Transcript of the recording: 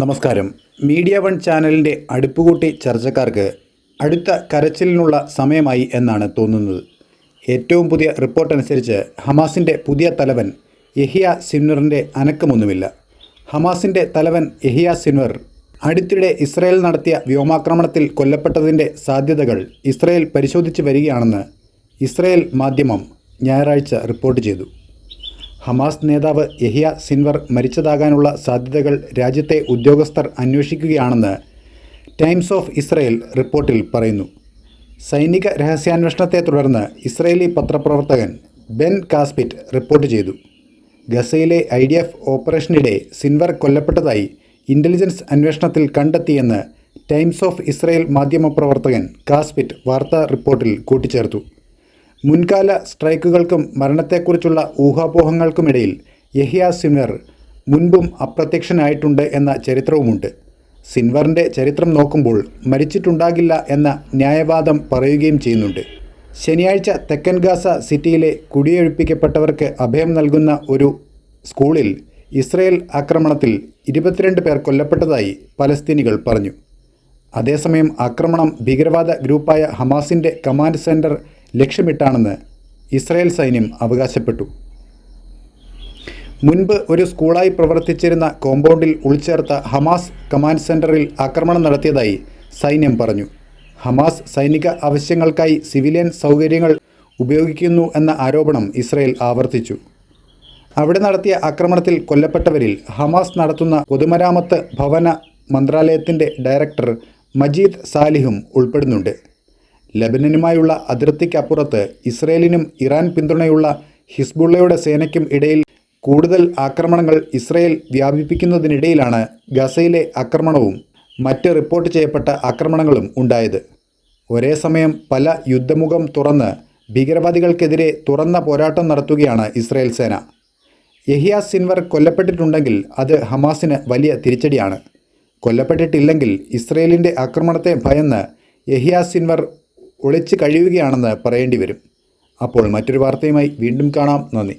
നമസ്കാരം. Media one ചാനലിന്റെ അടുപ്പുകൂട്ടി ചർച്ചക്കാർക്ക് അടുത്ത കരച്ചിലിനുള്ള സമയമായി എന്നാണ് തോന്നുന്നത്. ഏറ്റവും പുതിയ റിപ്പോർട്ട് അനുസരിച്ച് ഹമാസിന്റെ പുതിയ തലവൻ യഹിയ സിൻവറിന്റെ അനക്കമൊന്നുമില്ല. ഹമാസിന്റെ തലവൻ യഹിയ സിൻവർ അടുത്തിടെ ഇസ്രയേൽ നടത്തിയ വ്യോമാക്രമണത്തിൽ കൊല്ലപ്പെട്ടതിന്റെ സാധ്യതകൾ ഇസ്രയേൽ പരിശോധിച്ച് വരികയാണെന്ന് ഇസ്രയേൽ മാധ്യമം ഞായറാഴ്ച റിപ്പോർട്ട് ചെയ്തു. ഹമാസ് നേതാവ് യഹിയ സിൻവർ മരിച്ചതാകാനുള്ള സാധ്യതകൾ രാജ്യത്തെ ഉദ്യോഗസ്ഥർ അന്വേഷിക്കുകയാണെന്ന് ടൈംസ് ഓഫ് ഇസ്രയേൽ റിപ്പോർട്ടിൽ പറയുന്നു. സൈനിക രഹസ്യാന്വേഷണത്തെ തുടർന്ന് ഇസ്രയേലി പത്രപ്രവർത്തകൻ ബെൻ കാസ്പിറ്റ് റിപ്പോർട്ട് ചെയ്തു. ഗസയിലെ ഐ ഡി എഫ് ഓപ്പറേഷനിടെ സിൻവർ കൊല്ലപ്പെട്ടതായി ഇന്റലിജൻസ് അന്വേഷണത്തിൽ കണ്ടെത്തിയെന്ന് ടൈംസ് ഓഫ് ഇസ്രയേൽ മാധ്യമപ്രവർത്തകൻ കാസ്പിറ്റ് വാർത്താ റിപ്പോർട്ടിൽ കൂട്ടിച്ചേർത്തു. മുൻകാല സ്ട്രൈക്കുകൾക്കും മരണത്തെക്കുറിച്ചുള്ള ഊഹാപോഹങ്ങൾക്കുമിടയിൽ യഹിയ സിൻവർ മുൻപും അപ്രത്യക്ഷനായിട്ടുണ്ട് എന്ന ചരിത്രവുമുണ്ട്. സിൻവറിന്റെ ചരിത്രം നോക്കുമ്പോൾ മരിച്ചിട്ടുണ്ടാകില്ല എന്ന ന്യായവാദം പറയുകയും ചെയ്യുന്നുണ്ട്. ശനിയാഴ്ച തെക്കൻ ഗാസ സിറ്റിയിലെ കുടിയൊഴിപ്പിക്കപ്പെട്ടവർക്ക് അഭയം നൽകുന്ന ഒരു സ്കൂളിൽ ഇസ്രയേൽ ആക്രമണത്തിൽ ഇരുപത്തിരണ്ട് പേർ കൊല്ലപ്പെട്ടതായി പലസ്തീനികൾ പറഞ്ഞു. അതേസമയം ആക്രമണം ഭീകരവാദ ഗ്രൂപ്പായ ഹമാസിന്റെ കമാൻഡ് സെന്റർ ലക്ഷ്യമിട്ടാണെന്ന് ഇസ്രായേൽ സൈന്യം അവകാശപ്പെട്ടു. മുൻപ് ഒരു സ്കൂളായി പ്രവർത്തിച്ചിരുന്ന കോമ്പൗണ്ടിൽ ഉൾച്ചേർത്ത ഹമാസ് കമാൻഡ് സെന്ററിൽ ആക്രമണം നടത്തിയതായി സൈന്യം പറഞ്ഞു. ഹമാസ് സൈനിക ആവശ്യങ്ങൾക്കായി സിവിലിയൻ സൗകര്യങ്ങൾ ഉപയോഗിക്കുന്നു എന്ന ആരോപണം ഇസ്രയേൽ ആവർത്തിച്ചു. അവിടെ നടത്തിയ ആക്രമണത്തിൽ കൊല്ലപ്പെട്ടവരിൽ ഹമാസ് നടത്തുന്ന പൊതുമരാമത്ത് ഭവന മന്ത്രാലയത്തിന്റെ ഡയറക്ടർ മജീദ് സാലിഹും ഉൾപ്പെടുന്നുണ്ട്. ലബനനുമായുള്ള അതിർത്തിക്കപ്പുറത്ത് ഇസ്രയേലിനും ഇറാൻ പിന്തുണയുള്ള ഹിസ്ബുള്ളയുടെ സേനയ്ക്കും ഇടയിൽ കൂടുതൽ ആക്രമണങ്ങൾ ഇസ്രയേൽ വ്യാപിപ്പിക്കുന്നതിനിടയിലാണ് ഗസയിലെ ആക്രമണവും മറ്റ് റിപ്പോർട്ട് ചെയ്യപ്പെട്ട ആക്രമണങ്ങളും ഉണ്ടായത്. ഒരേ സമയം പല യുദ്ധമുഖം തുറന്ന് ഭീകരവാദികൾക്കെതിരെ തുറന്ന പോരാട്ടം നടത്തുകയാണ് ഇസ്രയേൽ സേന. യഹിയ സിൻവർ കൊല്ലപ്പെട്ടിട്ടുണ്ടെങ്കിൽ അത് ഹമാസിന് വലിയ തിരിച്ചടിയാണ്. കൊല്ലപ്പെട്ടിട്ടില്ലെങ്കിൽ ഇസ്രയേലിന്റെ ആക്രമണത്തെ ഭയന്ന് യഹിയ സിൻവർ ഒളിച്ചു കഴിയുകയാണെന്ന് പറയേണ്ടി വരും. അപ്പോൾ മറ്റൊരു വാർത്തയുമായി വീണ്ടും കാണാം. നന്ദി.